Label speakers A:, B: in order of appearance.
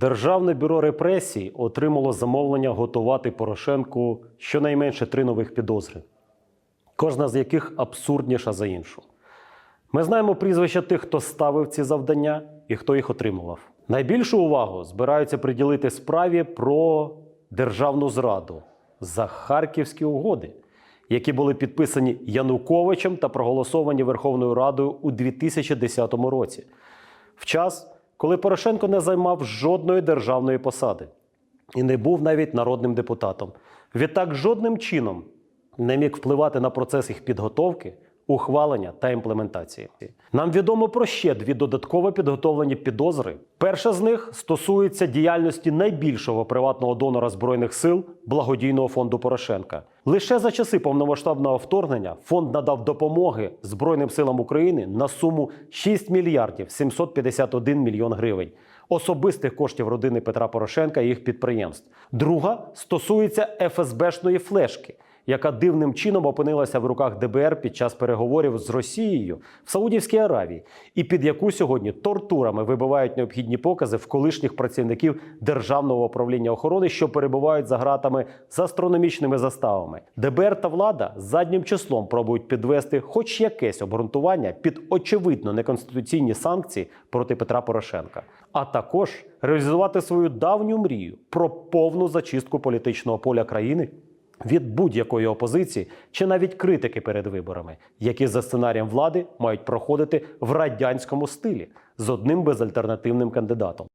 A: Державне бюро репресій отримало замовлення готувати Порошенку щонайменше три нових підозри, кожна з яких абсурдніша за іншу. Ми знаємо прізвища тих, хто ставив ці завдання і хто їх отримував. Найбільшу увагу збираються приділити справі про державну зраду за харківські угоди, які були підписані Януковичем та проголосовані Верховною Радою у 2010 році, в час, коли Порошенко не займав жодної державної посади і не був навіть народним депутатом. Відтак жодним чином не міг впливати на процес їх підготовки, ухвалення та імплементації. Нам відомо про ще дві додатково підготовлені підозри. Перша з них стосується діяльності найбільшого приватного донора збройних сил благодійного фонду Порошенка. Лише за часи повномасштабного вторгнення фонд надав допомоги Збройним силам України на суму 6 мільярдів 751 мільйон гривень особистих коштів родини Петра Порошенка і їх підприємств. Друга стосується ФСБшної флешки, яка дивним чином опинилася в руках ДБР під час переговорів з Росією в Саудівській Аравії, і під яку сьогодні тортурами вибивають необхідні покази в колишніх працівників Державного управління охорони, що перебувають за ґратами з астрономічними заставами. ДБР та влада заднім числом пробують підвести хоч якесь обґрунтування під очевидно неконституційні санкції проти Петра Порошенка, а також реалізувати свою давню мрію про повну зачистку політичного поля країни від будь-якої опозиції чи навіть критики перед виборами, які за сценарієм влади мають проходити в радянському стилі з одним безальтернативним кандидатом.